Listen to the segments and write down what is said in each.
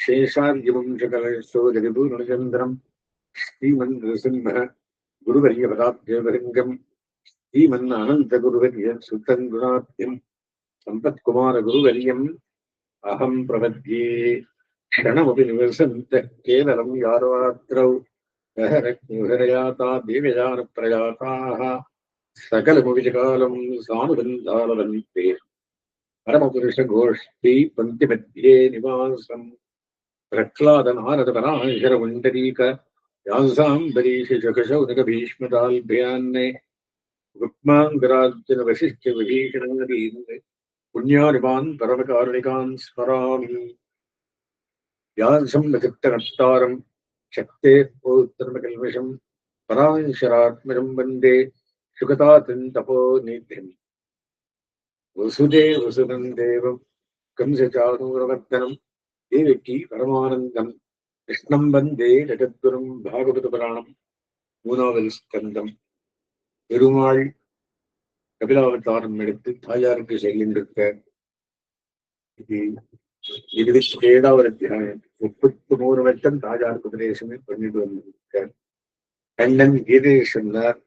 சேஷார்ஜிவம்சகலசோகதிபூர்ணச்சந்திரம் ஸ்ரீமன் நிருசிம்ம குருவரிய பதாப்தேவலிங்கம் ஸ்ரீமன் அனந்த குருவரிய சுத்தன் குணாத்யம் சம்பத்குமார குருவரியம் அகம் பிரபத்யே க்ஷணமபி நிவசந்த கேவலம் யாராத்திரௌ பிரயாதா தேவயான பிரயாதாக சகலமுவிஜகாலம் சானுபந்தாலவந்தே பரமபுருஷ கோஷ்டி பந்திமத்தியே நிவாசம் प्रह्लादनारदपराशरपुण्डरीक व्यासाम्बरीशशकशौनकभीष्मदाल्भयान्ने रुक्माङ्गरार्जुनवशिष्ठविभीषणादीन् पुण्यानिमान् परमकारुणिकान् स्मरामि व्यासं विचित्तनत्तारम् शक्तेः पौत्रमकल्मषम् पराशरात्मजं वन्दे सुगतातन्तपोनिधिम् वसुदेवसुदं देवं कंसचाणूरवर्धनम् தேவெட்டி பரமானந்தம். கிருஷ்ணம் வந்தே ஜகத்குரும் பாகவத புராணம் மூணாவது ஸ்கந்தம். பெருமாள் கபிலாவதாரம் எடுத்து தாயாருக்கு செல்கின்றிருக்க இது இருபத்தி ஏழாவது அத்தியாயம். முப்பத்தி மூணு வருஷம் தாயாருக்கு உபதேசமே பண்ணிட்டு வந்திருக்க. கண்ணன் கீதை சொன்னார்.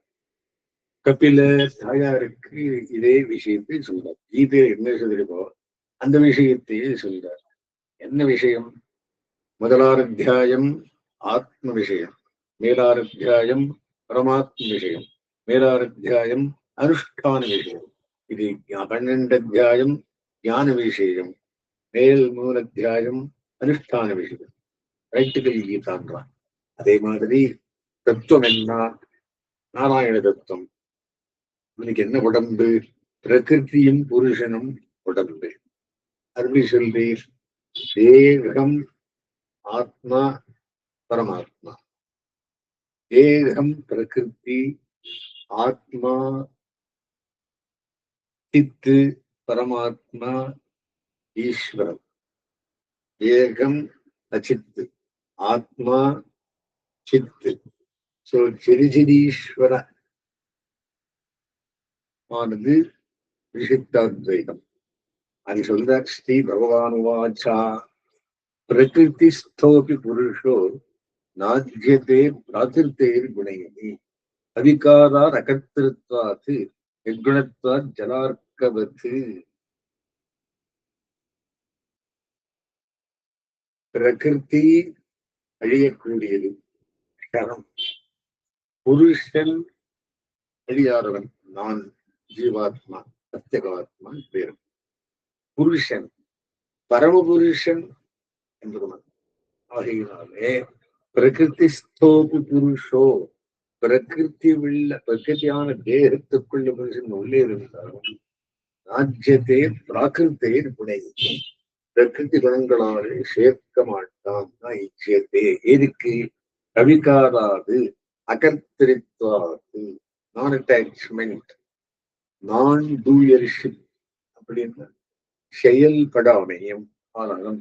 கபில தாயாருக்கு இதே விஷயத்தை சொல்றார் கீதை என்ன சொல்லிருப்போ அந்த விஷயத்தையே சொல்றார். என்ன விஷயம்? முதலாரத்தியாயம் ஆத்ம விஷயம் மேலாரத்தியாயம் பரமாத்ம விஷயம் மேலாரத்தியாயம் அனுஷ்டான விஷயம் இது பன்னெண்டு அத்தியாயம் ஞான விஷயம் மேல் மூல அத்தியாயம் அனுஷ்டான விஷயம் பிராக்டிக்கல் கீதான்றான் அதே மாதிரி தத்துவம் என்ன? நாராயண தத்துவம். இவனுக்கு என்ன உடம்பு? பிரகிருத்தியும் புருஷனும் உடம்பு. அருள் சொல்றீர். தேகம் ஆத்மா பரமாத்மா. தேகம் பிரகிருதி ஆத்மா சித்து பரமாத்மா ஈஸ்வரம் ஏகம் அச்சித்து ஆத்மா சித்து. சோ சிறிசிரீஸ்வர ஆனது விசித்தாத்வைதம். அது சொல்றார் ஸ்ரீ பகவானுவாச்சா. பிரகிருதிஸ்தோபி புருஷோ நாத்தியதே பிராகிருத்தேர் குணையி அவிகாரார் அகர்த்திருத்வாத்து எக்குணத்வாத் ஜலார்க்கவத்து பிரகிருதி அழியக்கூடியது. கரம் புருஷன் அழியாதவன். நான் ஜீவாத்மா சத்தியகாத்மா பேரும் புருஷன் பரமபுருஷன் என்பதுமன் ஆகையினாலே பிரகிருதி ஸ்தோபு புருஷோ பிரகிருதி உள்ள பிரகிருதியான தேகத்துக்குள்ள புருஷன் உள்ளே இருந்தாலும் ராஜ்யத்தே பிராகிருத்தே புனை பிரகிருதி குணங்களாலே சேர்க்க மாட்டான். இச்சியத்தே. எதுக்கு? கவிகாராது அகர்த்திரித்வாது. நான் அட்டாச்மெண்ட் நான் டூயர்ஷிப் அப்படின்னு செயல்படாமையும் ஆனாலும்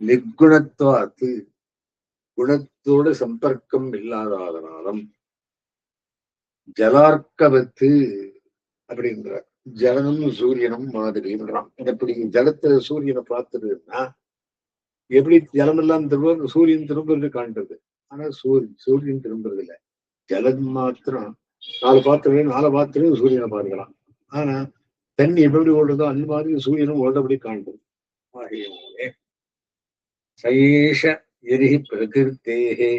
நிர்குணத்துவாத்து குணத்தோட சம்பர்க்கம் இல்லாததனாலும் ஜலார்க்கவத்து அப்படின்ற ஜலனும் சூரியனும் மாதிரின்றான் எப்படி ஜலத்துல சூரியனை பார்த்துருன்னா எப்படி ஜலம் எல்லாம் திரும்ப சூரியன் திரும்புறது காண்றது. ஆனா சூரியன் சூரியன் திரும்புறது இல்லை ஜலம் மாத்திரம் நாலு பாத்திரம் நாலு பாத்திரம் சூரியனை பார்க்கலாம். ஆனா தண்ணி எப்படி ஓடுதோ அது மாதிரி சூரியனும் ஓடபடி காண்போம். சயேஷ எரிஹி பிரகிருத்தேகே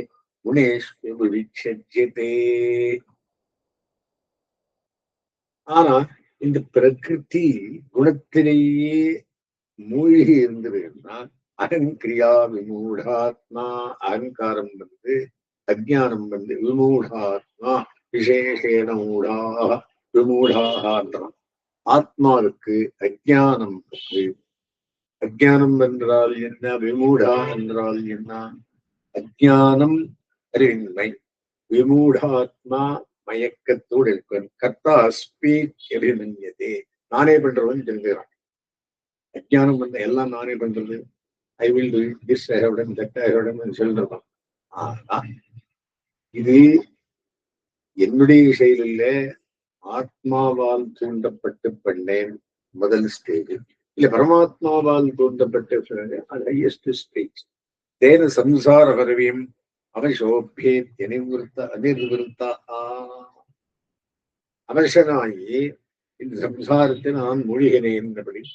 குணேஷ்வு ஆனா இந்த பிரகிருதி குணத்திலேயே மூழ்கி இருந்ததுன்னா அகங்கிரியா விமூடாத்மா அகங்காரம் வந்து அஜானம் வந்து விமூடாத்மா விசேஷேன மூடாக விமூடாகன்றான் ஆத்மாவுக்கு அஜானம் இருக்கு அஜானம் என்றால் என்ன? விமூடா என்றால் என்ன? அஜானம் அறிவின்மை. விமூடாத்மா மயக்கத்தோடு இருப்பன் கர்த்தா அஸ்மி அபிமன்யதே நானே பண்றவன் தெரிஞ்சுக்கிறான் அஜானம் பண்ண எல்லாம் நானே பண்றது. I will do this I that I சொல்றதான் ஆனா இது என்னுடைய செயலில் ஆத்மாவால் தூண்டப்பட்டு பண்ணேன் முதல் ஸ்டேஜ் இல்ல பரமாத்மாவால் தூண்டப்பட்டு அது ஹையஸ்ட் ஸ்டேஜ் தேன சம்சார பரவியும் அவசோபியே நிவர்த்த அனிர்விருத்தா அவசனாகி இந்த சம்சாரத்தை நான் மூழ்கினேன்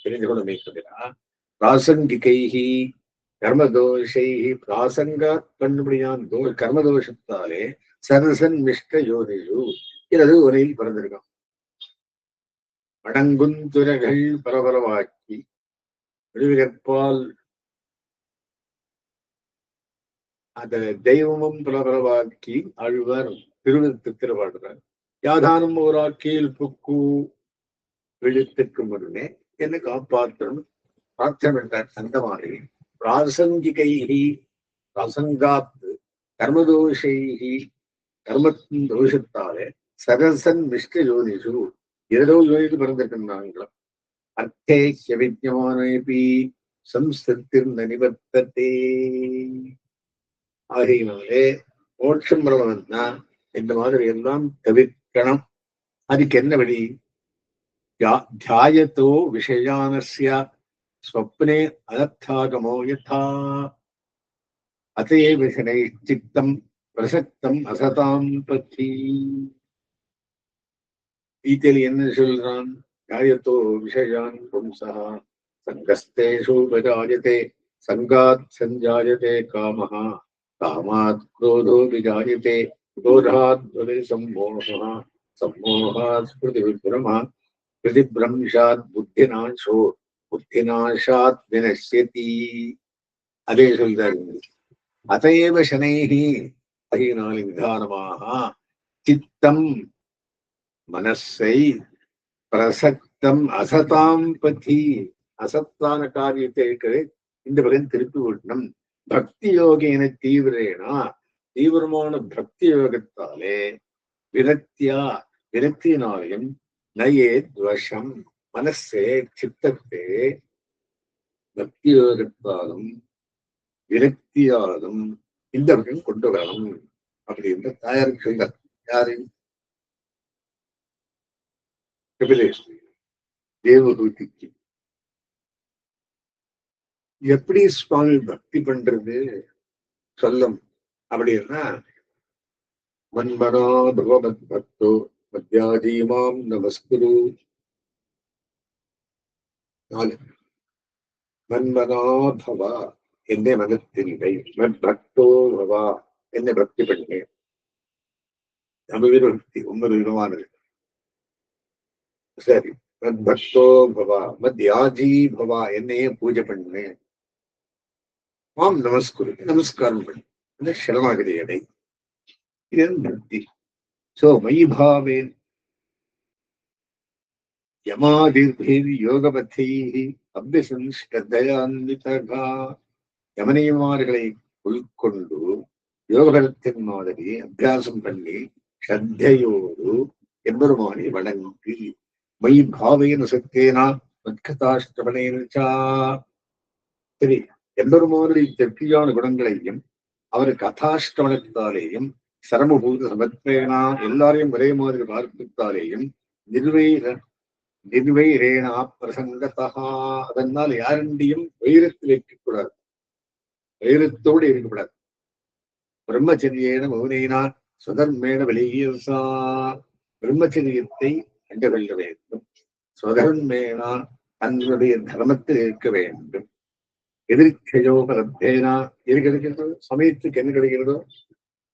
தெரிந்து கொள்ளமே தவிர பிராசங்கிகைகி கர்மதோஷைகி பிராசங்க கண்டுபிடியான் தோ கர்மதோஷத்தாலே சரசன் மிஷ்ட யோனிஷு. இரவு உரையில் பிறந்திருக்கான் அடங்குந்துரைகள் பரபரவாக்கி விடுவிகற்பால் அந்த தெய்வமும் பரபரவாக்கி ஆழ்வார் திருவிழத்து திருவாடுறார் யாதானும் ஓராக்கியில் புக்கு விழுத்துக்கு முன்னே என்ன காப்பாற்றணும் பிரார்த்தனை அந்த மாதிரி பிராசங்கிகைகி பிரசங்காத்து கர்மதோஷைகி கர்மத்தின் தோஷத்தாலே சரசன் மிஷ்ட ஜோதிஷு. ஏதோ யோனிக்கு பிறந்திருக்கின்றாங்களாம் அர்த்தேக்கிய விஜயமானபி சம்ஸ்திர் நிவர்த்தத்தே ஆகையினாலே மோட்சம் வரவன்னா இந்த மாதிரி எல்லாம் தவிர்க்கணும். அதுக்கு என்ன வழி? தியாயத்தோ விஷயானஸ்ய ஸ்வப்னே அனர்த்தாகமோ யதா. அதையே விஷனை சித்தம் பிரசக்தம் அசதாம் பற்றி. بی شلن جایا تو پھر سنگستی جا کے سنجا کے کام کا جا کے سموح سموہر کرشو بناشت ادے شل اتو شنگارہ چاہ மனசை பிரசக்தம் அசதாம் பத்தி. அசத்தான காரியத்தை இருக்கிற இந்த பகன் திருப்பி விடணும். பக்தி யோகேன தீவிரேனா தீவிரமான பக்தி யோகத்தாலே விரக்தியா விரக்தியினாலையும் நயே துவஷம் மனசே சித்தத்தை. பக்தி யோகத்தாலும் விரக்தியாலும் இந்த பக்கம் கொண்டு வரணும். அப்படின்னு தாயாருக்கு சொல்றார். கபிலேஸ்வரி எப்படி சுவாமி பக்தி பண்றது? சொல்லும். அப்படின்னா மன்மனா பகவத் பக்தோ மத்யாதீமாம் நமஸ்குரு. நாலு. மன்மனா பவா என்னை மனத்தில்லை. மத் பக்தோ பவா என்னை பக்தி பண்ணேன் தமிழ் பக்தி ஒன்பது விதமானது. சரி. மத் பக்தோ பவா மத் யாஜி பவா என்னையே பூஜை பண்ணேன் மாம் நமஸ்குரு நமஸ்காரம் பண்ணு. அந்த சரணாகதி அடை. இது பக்தி சோ மயி யமாதிர்பேவி யோகபத்தை யோகபத்தைः அபியசன் ஸ்ரத்தையான்விதகா யமனியமார்களை உள்கொண்டு யோகபலத்தின் மாதிரி அபியாசம் பண்ணி ஸ்ரத்தையோடு எம்பெருமானை வணங்கி மயி பாவையின் சக்தேனா மத்கதாஷ்டபனேன சரி எம்பெருமானுடைய தெற்கியான குணங்களையும் அவர் கதாஷ்டவனத்தாலேயும் சரமபூத சமத்வேனா எல்லாரையும் ஒரே மாதிரி பார்த்தாலேயும் நிர்வைர நிர்வைரேனா பிரசங்கதா அதனால் யாரண்டியும் வைரத்தில் இருக்கக்கூடாது. வைரத்தோடு இருக்கக்கூடாது. பிரம்மச்சரியேன மௌனேனா சுதர்மேன வெளியேசா பிரம்மச்சரியத்தை கண்டுகொள்ள வேண்டும். சுதர்மேனா தன்னுடைய தர்மத்தில் இருக்க வேண்டும். எதிர்க்கையோ பரத்தேனா எது கிடைக்கிறதோ சமயத்துக்கு என்ன கிடைக்கிறதோ?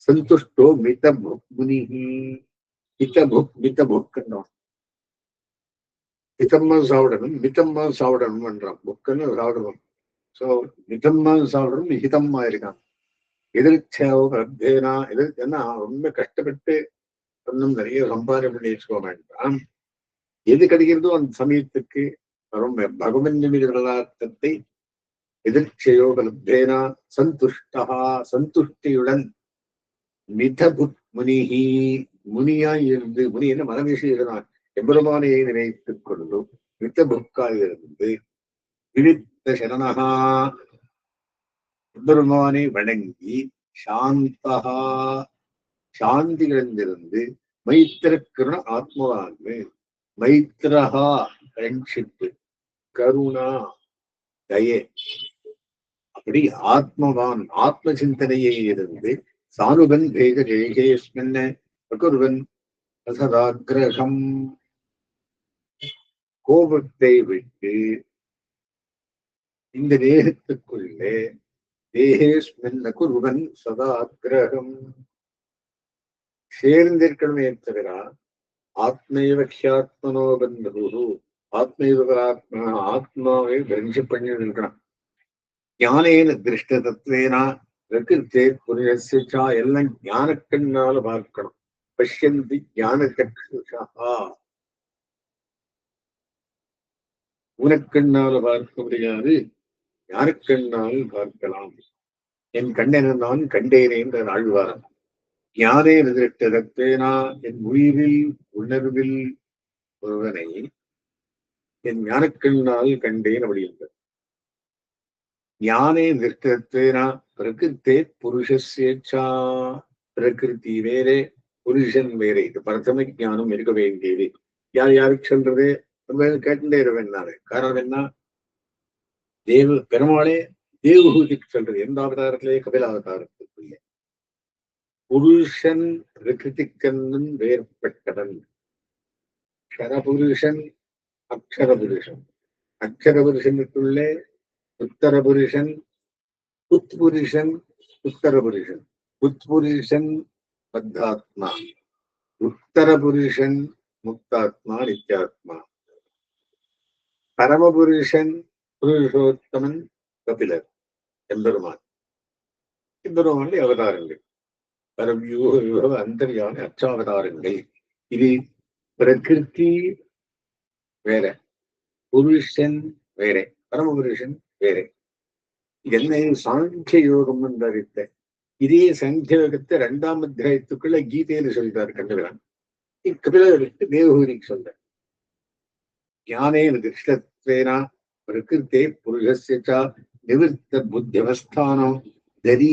சந்துஷ்டோ மித முனிஹி. மித புக் மித புக்குன்னு மிதம்மா சாப்பிடணும் மிதம்மா சாப்பிடணும்ன்றான் புக்குன்னு சாப்பிடணும் சோ மிதம்மா சாப்பிடணும் ஹிதம்மா இருக்கான் எதிர்ச்சையோ பரத்தேனா எதிர் ஏன்னா ரொம்ப கஷ்டப்பட்டு இன்னும் நிறைய சம்பாதனை பண்ணி வேண்டாம் எது கிடைக்கிறதோ அந்த சமயத்துக்கு ரொம்ப பகவன் நிமிடத்தை எதிர்ச்சயோகலப்தேனா சந்துஷ்டா சந்துஷ்டியுடன் மிதபுத் முனிஹி. முனியாய் இருந்து முனி என்ன மனவிஷயனான் எம்பெருமானையை நினைத்துக் கொண்டு மித்தபுக்காய் இருந்து விழித்த சரணகா எம்பெருமானை வணங்கி சாந்தகா சாந்தி மைத்திர கருண ஆத்மவான்மை மைத்திரஹா ஃப்ரெண்ட்ஷிப் கருணா தயே. அப்படி ஆத்மவான் ஆத்ம சிந்தனையை இருந்து சானுபன் வேக ஜெயகேஸ்மன் பிரகுருவன் சதாகிரகம் கோபத்தை விட்டு இந்த தேகத்துக்குள்ளே தேகேஸ்மின் குருவன் சதாகிரகம். சேர்ந்திருக்கணுமே தவிர ஆத்மைவ ஹியாத்மனோ பந்து ஆத்மாவை பிரஞ்சு பண்ணி இருக்கணும். ஞானேன திருஷ்ட தத்துவேனா பிரகிருத்தே புரியசிச்சா எல்லாம் ஞானக்கண்ணால பார்க்கணும். பஷ்யந்தி ஞான கட்சுஷா உனக்கண்ணால பார்க்க முடியாது யாருக்கண்ணால் பார்க்கலாம். என் கண்ணென நான் கண்டேனே என்ற ஆழ்வாரம் யாரே திருஷ்ட என் உயிரில் உணர்வில் ஒருவனை என் ஞானக்கண்ணால் கண்டேன் அப்படி என்பது. ஞானே நிறுத்தேனா பிரகிருத்தே புருஷசேச்சா பிரகிருதி வேறே புருஷன் வேறே. இது பிரதம ஞானம் இருக்க வேண்டியது. யார் யாருக்கு சொல்றது? நம்ம கேட்டுட்டே இருவேன் நானு. காரணம் என்ன? தேவ பெருமாளே தேவகூதிக்கு சொல்றது. எந்த அவதாரத்திலேயே கபில அவதாரம் புருஷன் பிரகிருதிக்கண்ணும் வேறுபட்டவன். கரபுருஷன் அக்ஷர புருஷன் அக்ஷர புருஷனுக்குள்ளே உத்தர புருஷன் புத்புருஷன் உத்தர புருஷன் புத்புருஷன் பத்தாத்மா. உத்தர புருஷன் முக்தாத்மா நித்யாத்மா. பரமபுருஷன் புருஷோத்தமன் கபிலர் எம்பெருமான். எம்பெருமானுடைய அவதாரங்கள். பரவியூக விபவ அந்தரியான அச்சாவதாரங்கள். இது பிரகிருதி வேற புருஷன் வேற பரமபுருஷன் வேற. இது என்ன சாங்கிய யோகம் என்று இதே சங்கிய யோகத்தை இரண்டாம் அத்தியாயத்துக்குள்ள கீதையில சொல்லிட்டார் கண்டுகிறான் கபிலருக்கு தேவகூரிக்கு சொல்ற ஞானேன திருஷ்டத்வேனா பிரகிருத்தே புருஷஸ்ய நிவர்த்த புத்தியவஸ்தானம் தரி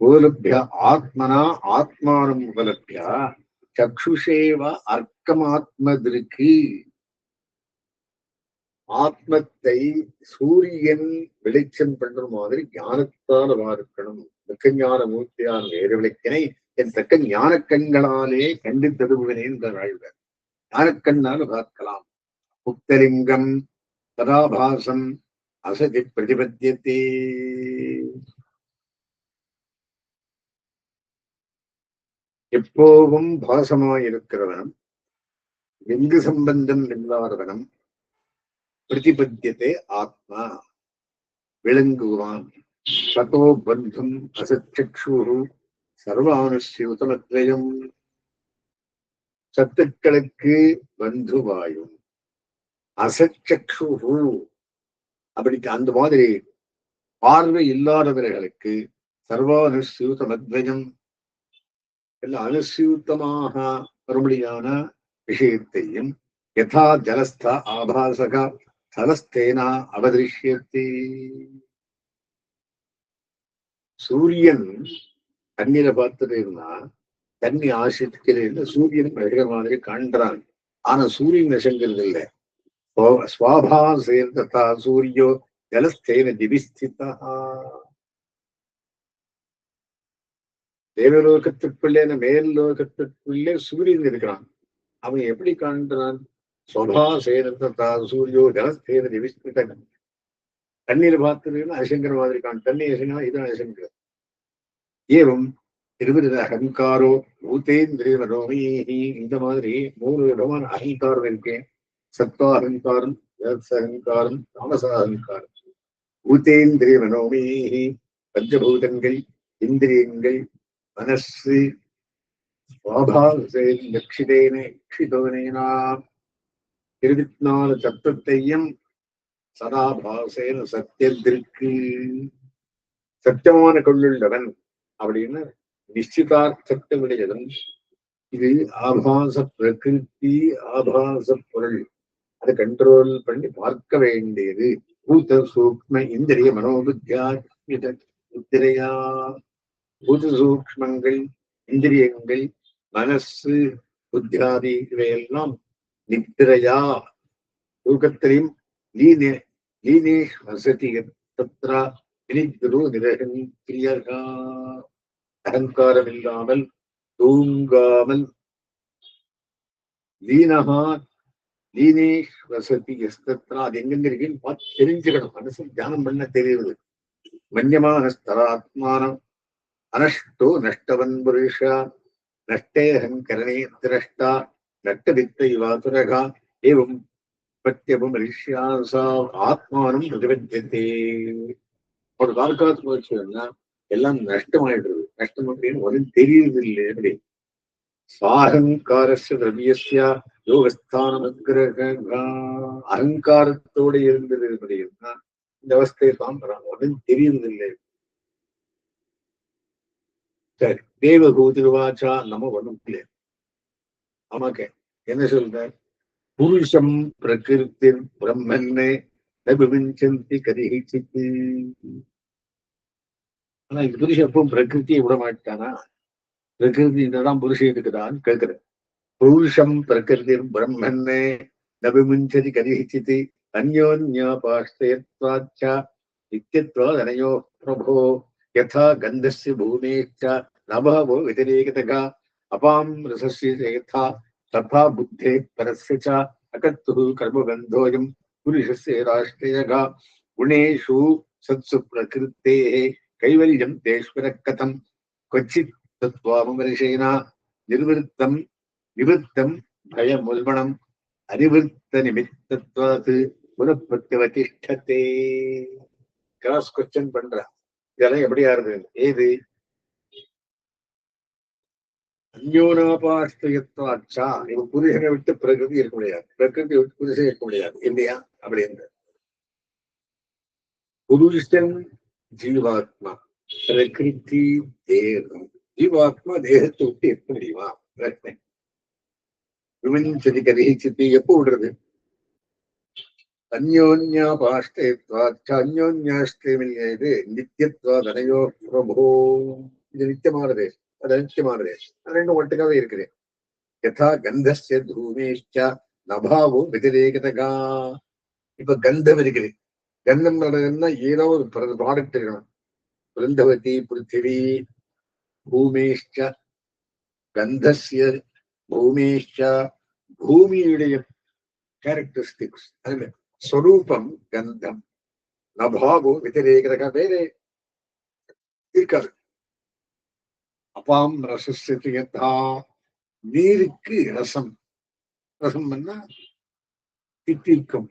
உபலபிய ஆத்மனா ஆத்மானம் உபலபிய சக்ஷுஷேவ அர்க்கமாத்மதிருக்கு. ஆத்மத்தை சூரியன் வெளிச்சம் பண்ற மாதிரி ஞானத்தால் பார்க்கணும் தக்கஞான ஞான மூர்த்தியான வேறு விளக்கினை என் தக்க ஞான கண்களாலே கண்டு தருபவனே என்ற வாழ்வர் ஞானக்கண்ணால் பார்க்கலாம். முக்தலிங்கம் கதாபாசம் அசதி பிரதிபத்தியத்தே. எப்போவும் பாசமாயிருக்கிறவனும் எங்கு சம்பந்தம் இல்லாதவனும் பிரதிபத்தியத்தை ஆத்மா விளங்குவான். ததோ பந்தும் சர்வானுஷ்ய சர்வானுசியுதமத்வயம் சத்துக்களுக்கு பந்துவாயும். அசச்சக்ஷு அப்படி அந்த மாதிரி பார்வை இல்லாதவர்களுக்கு சர்வானுசியுதமத்வயம் எல்லாம் அனுசியுத்தமாக வரும்படியான விஷயத்தையும் யதா ஜலஸ்த ஆபாசக தலஸ்தேனா அவதிருஷ்யத்தே. சூரியன் தண்ணீரை பார்த்துட்டு இருந்தா தண்ணி இல்லை சூரியன் அழகிற மாதிரி காண்றான். ஆனா சூரியன் நெசங்கிறது இல்லை. ஸ்வாபா சேர்ந்ததா சூரியோ ஜலஸ்தேன திவிஸ்திதா தேவலோகத்துக்குள்ளே மேல் லோகத்துக்குள்ளே சூரியன் இருக்கிறான். அவன் எப்படி காண்கிறான்? ஸ்வபா சேனத்தா சூரியோ ஜலஸ்தேன திவிஸ்திதன் தண்ணீர் பார்த்துருக்குன்னா அசங்கர மாதிரி காணும் தண்ணி அசங்கரா இதுதான் அசங்கரம் ஏவம் திருவிருத அகங்காரோ பூத்தேந்திரிய இந்த மாதிரி மூணு விதமான அகங்காரம் இருக்கேன் சத்வா அகங்காரம் அகங்காரம் தாமச அகங்காரம். பூத்தேந்திரிய மனோமயி பஞ்சபூதங்கள் இந்திரியங்கள் மனசு சுவாபாவசேன் லட்சிதேன இக்ஷிதோனேனா இருபத்தி நாலு தத்துவத்தையும் சதாபாசேன சத்தியத்திற்கு சத்தியமான கொள்ளுள்ளவன் அப்படின்னு நிச்சிதார்த்தத்தை இது ஆபாச பிரகிருதி ஆபாச பொருள் அதை கண்ட்ரோல் பண்ணி பார்க்க வேண்டியது பூத சூக்ம இந்திரிய மனோபுத்தியா முத்திரையா பூத சூக்மங்கள் இந்திரியங்கள் மனசு புத்தியாதி இவையெல்லாம் நித்திரையா? தூக்கத்திலையும் லீனே லீனே வசதி தத்ரா வினித்ரு நிரகன் கிரியகா அகங்காரம் இல்லாமல் தூங்காமல் லீனகா லீனே வசதி எஸ்தத்ரா அது எங்கெங்க இருக்குன்னு பார்த்து தெரிஞ்சுக்கணும். மனசு தியானம் பண்ண தெரியுது. மன்யமான ஸ்தராத்மானம் அனஷ்டோ நஷ்டவன் புருஷா நஷ்டே கரணே திரஷ்டா நட்ட வித்தை வாதுரகா ஏவம் பத்தியபம் ரிஷ்யாசா ஆத்மானம் பிரதிபத்தியத்தே ஒரு தார்காத்து போச்சுன்னா எல்லாம் நஷ்டமாயிடுறது. நஷ்டம் அப்படின்னு ஒன்றும் தெரியுது இல்லை அப்படி. சாகங்காரஸ்ய திரவியஸ்ய யோகஸ்தானம் அகங்காரத்தோட இருந்தது அப்படின்னா இந்த அவஸ்தையை தான் ஒன்றும் தெரியுறது இல்லை சரி. தேவகூதிர்வாச்சா நம்ம ஒண்ணும் இல்லை. ஆமாக்க. என்ன சொல்ற? புருஷம் பிரகிருதி பிரம்மன்னு நபிவிஞ்சந்தி சித்து. ஆனா இந்த புருஷன் எப்பவும் பிரகிருத்தியை விட மாட்டானா? பிரகிருதி தான் புருஷன் இருக்குதான்னு கேட்கிற புருஷம் பிரகிருதி பிரம்மன்னு நபிமுஞ்சதி கரிஹிச்சித்து அந்யோன்யாபாஷ்டயத்வாச்ச நித்தியத்வாதனயோ பிரபோ. யதா கந்தஸ்ய பூமேச்ச நபஹவோ வதிரேகதகா அபாம் ரசஸ்ய யதா ததா புத்தே பரஸ்ய ச அகத்துஹு கர்மகந்தோயம் புருஷஸ்ய ராஷ்டிரயகா குணேஷு சத்சு பிரகிருத்தேஹே கைவல்யம் தேஸ்வர கதம் கொச்சித் தத்வாமரிஷேனா நிர்வருத்தம் நிவருத்தம் பயமுல்பணம் அறிவிருத்த நிமித்தத்வாது புனப்பிரவதிஷ்டத்தே கிராஸ் கொஸ்டின் பண்றா இதெல்லாம் எப்படியா இருந்தது ஏது? அந்யோனாபாஸ்தயத்வாச்சா இவ புருஷனை விட்டு பிரகிருதி இருக்க முடியாது. பிரகிருதி விட்டு புருஷன் இருக்க முடியாது. இல்லையா? அப்படின்னு புருஷன் ஜீவாத்மா. பிரகிருதி தேகம். ஜீவாத்மா தேகத்தை விட்டு இருக்க முடியுமா? விமஞ்சதி சித்தி எப்போ விடுறது? அந்யோன்யாபாஷ்டயத்வாச்ச அந்யோன்யாஷ்டயமில்லை இது பிரபோ. இது நித்தியமானது அது அனித்தியமானது அது ரெண்டும் ஒட்டுக்காவே இருக்குது. யதா கந்தஸ்ய தூமேஷ்ட நபாவோ வெதிரேகதகா. இப்ப கந்தம் இருக்குது. கந்தம் நடக்குதுன்னா ஏதோ ஒரு ப்ராடக்ட் இருக்கணும். பிருந்தவதி பிருத்திவி பூமேஷ்ட கந்தஸ்ய பூமேஷ்ட பூமியுடைய கேரக்டரிஸ்டிக்ஸ் அதுல ஸ்வரூபம் கந்தம் நபாவோ வெதிரேகதகா வேறே இருக்காது அப்பாம் ரசஸ்யதா நீருக்கு ரசம் ரசம் பண்ணா தித்திக்கும்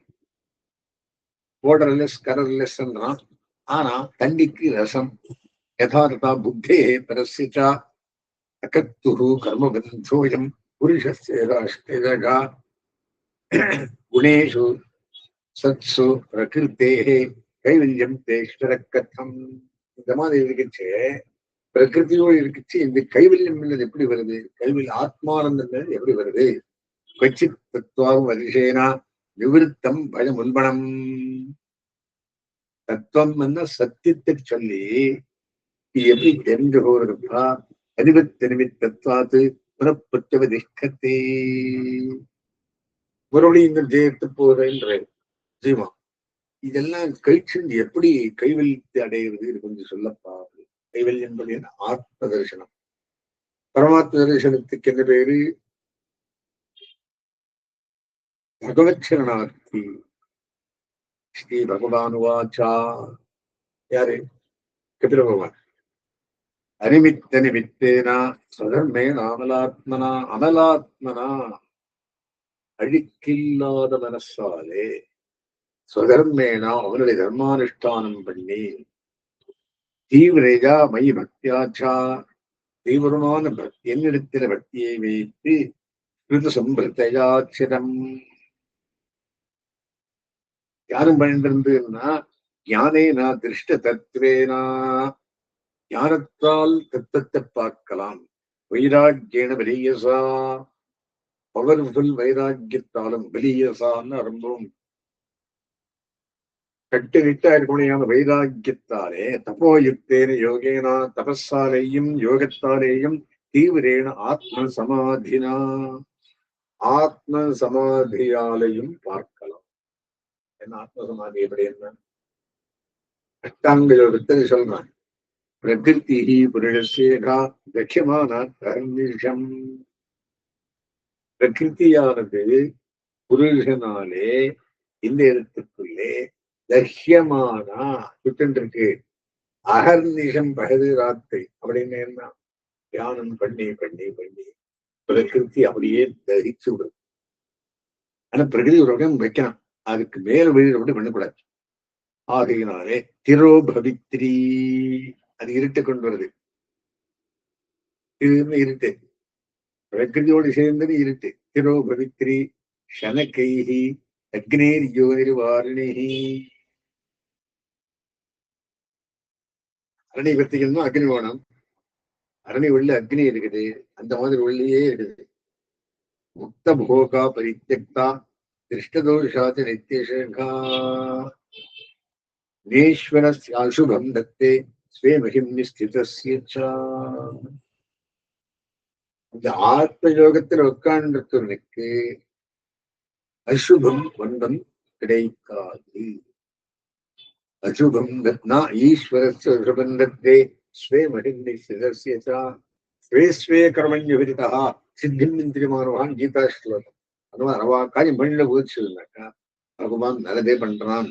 போடர்லெஸ் கரர்லெஸ் ஆனா தண்ணிக்கு ரசம் யதார்த்தா புத்தே பரஸ்யா அகத்துரு கர்மபந்தோயம் புருஷஸ்யேகா குணேஷு சத்சு பிரகிருத்தேகே கைவல்யம் தேஸ்வர கத்தம் இந்த மாதிரி இருக்குச்சு பிரகிருதியோடு இருக்குச்சு இந்த கைவல்யம் எப்படி வருது? கைவல்யம் ஆத்மானந்தம் எப்படி வருது? கொச்சித் தத்துவம் வருஷேனா நிவிருத்தம் பயம் உல்பணம் தத்துவம் என்ன சத்தியத்தை சொல்லி எப்படி தெரிஞ்சு போறதுப்பா அறிவத் நிமித்தத்வாத்து புறப்பட்டவதிஷ்டத்தே மறுபடியும் இந்த ஜெயத்து என்று நிச்சயமா இதெல்லாம் கழிச்சு எப்படி கைவல்யத்தை அடைகிறது இது கொஞ்சம் சொல்லப்பா. கைவல்யம் என்பது என்ன? ஆத்ம தரிசனம். பரமாத்ம தரிசனத்துக்கு என்ன பேரு பகவத் சரணார்த்தி ஸ்ரீ பகவானுவாச்சா யாரு? கபில பகவான் அனிமித்த நிமித்தேனா சுதர்மேன அமலாத்மனா அமலாத்மனா. அழுக்கில்லாத மனசாலே. ஸ்வதர்மேனா அவனுடைய தர்மானுஷ்டானம் பண்ணி தீவிரேஜா மை பக்தியாச்சா தீவிரமான என்னிடத்தில பக்தியை வைத்து ஸ்ருத சம்பிரத்தையாட்சிரம் யாரும் பண்ணிருந்ததுன்னா ஞானேனா திருஷ்ட தத்துவேனா ஞானத்தால் தத்தத்தை பார்க்கலாம். வைராக்கியன வெளியசா. பவர்ஃபுல் வைராக்கியத்தாலும் வெளியசான்னு ரொம்பவும் கட்டு நிட்டா இருக்கக்கூடிய வைராக்கியத்தாலே. தபோயுக்தேன யோகேனா தபஸாலேயும் யோகத்தாலேயும் தீவிரேன ஆத்ம சமாதினா ஆத்ம சமாதியாலையும் பார்க்கலாம். என்ன ஆத்ம சமாதி எப்படி என்ன? அஷ்டாங்க யோகத்தை சொல்றான் பிரகிருதி புருஷசேகா தட்சியமான கர்மிஷம் பிரகிருதியானது புருஷனாலே இந்த இடத்துக்குள்ளே லட்சியமானா சுட்டு அகர்நிஷம் பகது ராத்திரி அப்படின்னு என்ன தியானம் பண்ணி பண்ணி பண்ணி. பிரகிருதி அப்படியே தகிச்சு விடும். ஆனா பிரகிருதி ஒரு வகையும் வைக்கலாம். அதுக்கு மேல வெளியில மட்டும் பண்ணக்கூடாது. ஆகையினாலே திரோபவித்ரி. அது இருட்டு கொண்டு வருது. இது இருட்டு. பிரகிருதியோடு சேர்ந்தது இருட்டு. திரோபவித்ரி சனகைஹி அக்னேர் யோனிர்வாரிணிஹி. அரணி பத்திகள்னா அக்னி வேணும் அரணி உள்ள அக்னி இருக்குது. அந்த மாதிரி உள்ளே இருக்குது. முக்த போகா பரித்தியக்தா திருஷ்டதோஷாதி நித்தியசேகா. நேஸ்வரஸ்ய அசுபம் தத்தே ஸ்வே மகிம் ஸ்திதஸ்ய இந்த ஆத்ம யோகத்தில் உட்கார்ந்திருக்கிறவனுக்கு அசுபம் ஒன்றும் கிடைக்காது. அசுபம் தத்னா ஈஸ்வரஸ்ய அசுபம் தத்தே ஸ்வே மகிம் ஸ்திதஸ்ய ஸ்வே ஸ்வே கர்மண்யவிதிதா சித்திம் இந்திரியமானவான் கீதா ஸ்லோகம் அந்த மாதிரி அவா காரியம் பண்ணிட போச்சுனாக்கா பகவான் நல்லதே பண்றான்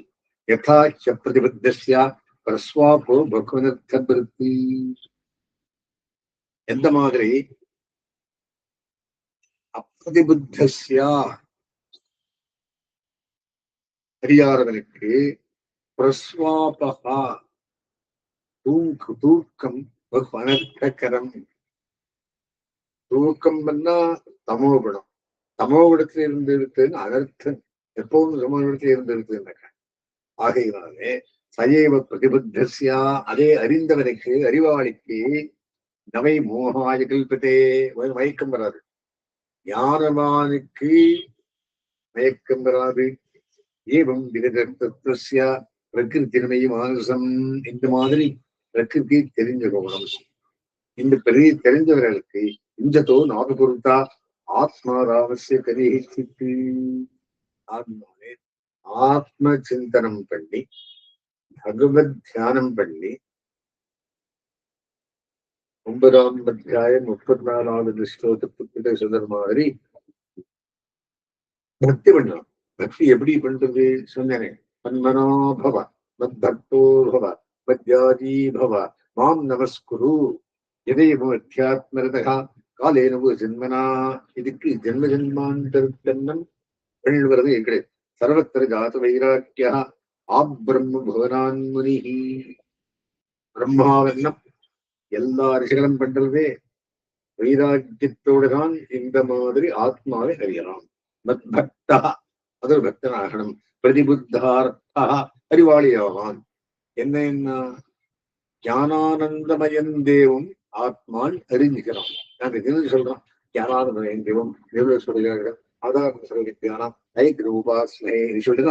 யதா ச பிரதிபத்தியா பிரஸ்வாபோ பகவனத்த விருத்தி எந்த மாதிரி அப்பிரதிபுத்தஸ்யா அறியாதவனுக்கு பிரஸ்வாபகா. தூங்கு தூக்கம் பகு அனர்த்தகரம் தூக்கம் பண்ணா தமோ குணம் தமோ குணத்தில் இருந்திருக்குன்னு அனர்த்தம் எப்பவும் சமோ குணத்தில் இருந்திருக்குன்னு ஆகையினாலே சயைவ பிரதிபத்தியா அதே அறிந்தவனுக்கு அறிவாளிக்கு நவை மோகாய கல்பத்தே மயக்கம் வராது. ஞானவானுக்கு மயக்கம் வராது. ஏவம் விகதத்துவஸ்ய பிரகிருத்தினமை மானசம் இந்த மாதிரி பிரகிருதி தெரிஞ்சுக்கணும் இந்த பெரிய தெரிஞ்சவர்களுக்கு இந்ததோ பொருத்தா ஆத்மா ராமசிய கரிஹித்து ஆத்மாவே ஆத்ம சிந்தனம் பண்ணி பகவத் தியானம் பண்ணி ஒன்பதாம் அத்தியாயம் முப்பத்தி நாலாவது ஸ்லோகத்துக்கிட்ட சொல்ற மாதிரி பக்தி பண்ணலாம். பக்தி எப்படி பண்றது சொன்னேன். மன்மனோ பவ மத்பக்தோ பவ மத்யாஜீ பவ மாம் நமஸ்குரு எதையும் அத்தியாத்மரதா காலேனவோ ஜென்மனா இதுக்கு ஜென்ம ஜென்மாந்தர்த்தன்னம் பண்ணுவது எங்களே சர்வத்திர ஜாத வைராக்கியா ஆப்ரம்ம புவனான் முனிஹி பிரம்மாவென்னம் எல்லா ரிஷிகளும் பண்றதே வைராக்கியத்தோடு தான் இந்த மாதிரி ஆத்மாவை அறியலாம். மத் பக்தா அது ஒரு பக்தனாகணும் பிரதிபுத்தார்த்தா அறிவாளியாவான் என்ன என்ன ஞானானந்தமயன் தேவம் ஆத்மான் அறிஞ்சுக்கிறான் நாங்க தினம் சொல்றோம் ஞானானந்தமயன் தெய்வம் தேவ சொல்கிறார்கள் ஆதாரம் சொல்லித்தியானம் ஐக் ரூபாஸ்மே இது சொல்லிட்டு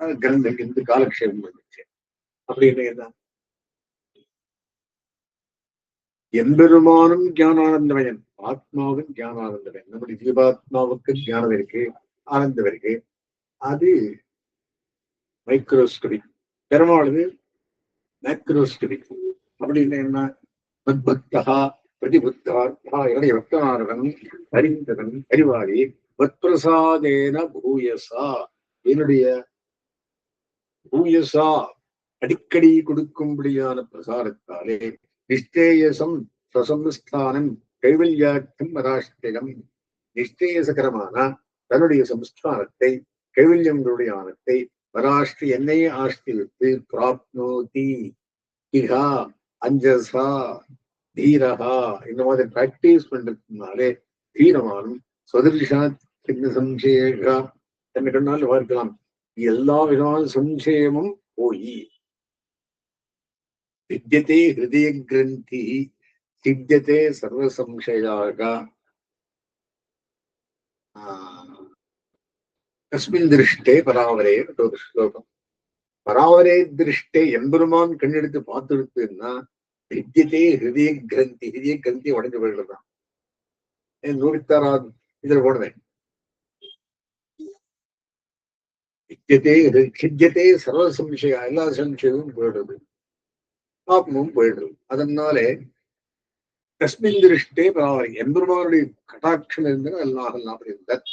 தான் கிரந்தம் இருந்து காலக்ஷேபம் வந்துச்சு அப்படின்னு என்ன எம்பெருமானும் ஞானானந்தமயன் ஆத்மாவும் ஞானானந்தமயன் நம்முடைய ஜீவாத்மாவுக்கு ஞானம் இருக்கு ஆனந்தம் இருக்கு அது மைக்ரோஸ்கோபிக். பெருமாளுது மேக்ரோஸ்கோபிக். அப்படின்னு என்ன? மத்பக்தா பிரதிபுத்தார்த்தா என்னுடைய பக்தனானவன் அறிந்தவன் அறிவாளி மத்பிரசாதேன பூயசா. என்னுடைய பூயசா அடிக்கடி கொடுக்கும்படியான பிரசாரத்தாலே நிஷ்டேயசம் சசம்ஸ்தானம் கைவல்யாட்டம் மதாஷ்டிகம் நிஷ்டேயசகரமான தன்னுடைய சம்ஸ்தானத்தை கைவல்யங்களுடைய ஆனத்தை பராஷ்டி என்னை ஆஷ்டி விட்டு பிராப்னோதி. கிஹா அஞ்சசா தீரகா இந்த மாதிரி பிராக்டிஸ் பண்றதுனாலே தீரமானும் சொதிர்ஷா சின்ன சம்சேகா என்ன கண்ணால் பார்க்கலாம். எல்லா விதமான சம்சேயமும் போய். வித்தியதே ஹிருதய கிரந்தி சித்தியதே சர்வசம்சயாக ஆஹ் தஸ்மின் திருஷ்டே பராவரே ஒரு ஸ்லோகம் பராவரே திருஷ்டே எம்பெருமான் கண்ணெடுத்து பார்த்துருக்குன்னா வித்தியதே ஹிருதய கிரந்தி ஹிருதய கிரந்தி உடஞ்சு போயிடுறதான் நூறித்தாறாவது இதுல போடுவேன்? வித்தியதே ஹித்தியதே சர்வ சம்சயா எல்லா சம்சயமும் போயிடுறது பாப்பமும் போயிடுறது அதனாலே தஸ்மின் திருஷ்டே பராவரை எம்பெருமானுடைய கட்டாட்சம் இருந்தது அல்லாஹ் அப்படி இருந்தார்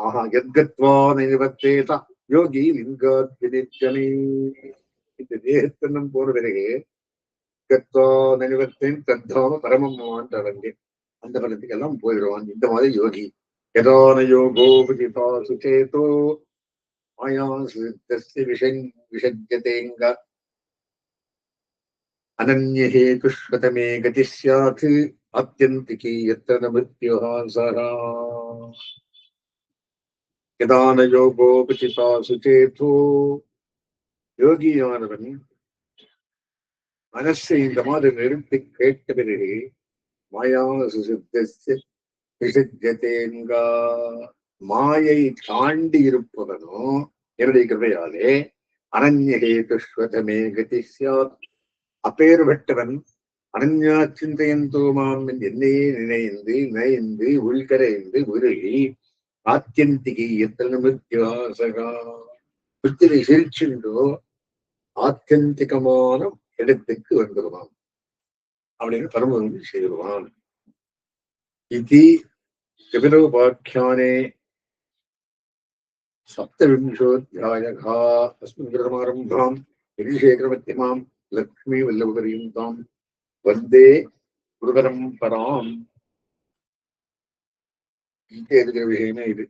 ஆஹா எத்கத்வா நிவத்தேதா யோகி லிங்காத் இந்த தேகத்தன்னம் போன பிறகு கத்வா நினைவத்தேன் தத்தாம பரமமான் தவந்தேன் அந்த பலத்துக்கு போயிடுவான் இந்த மாதிரி யோகி. யதான யோகோ விதிதா சுச்சேதோ மாயாசு தஸ்ய விஷங் விஷஜ்யதேங்க. அனன்யஹேதுஷ்வதமே கதி சாத் ஆத்தியந்திகி எத்தன மிருத்யுஹா சரா யதான யோகோபசிதா சுச்சேதோ யோகியானவன் மனசை இந்த மாதிரி நிறுத்தி கேட்ட பிறகு மாயா சுசித்தேங்கா மாயை தாண்டி இருப்பவனோ என்னுடைய கிருபையாலே அனன்யஹேதுஷ்வதமே கதி சாத் அப்பேறு பெற்றவன் அனன்யா சிந்தையன் தோமாம் என்னையே நினைந்து நினைந்து உள்கரைந்து உருகி ஆத்தியந்திகை எத்தனை புத்திரை சிரிச்சுண்டோ ஆத்தியந்திகமான இடத்துக்கு வந்துடுவான் அப்படின்னு பரமகுரு செய்வான் இது கபிலோபாக்கியானே சப்தவிம்சோத்தியாயகா அஸ்மின் கிருதமாரம்பாம் யதிசேகரமத்தியமாம் லக்ஷ்மி வல்லபபரியந்தாம் வந்தே குருபரம்பராம் கீதை இருக்கிற விஷயமே இது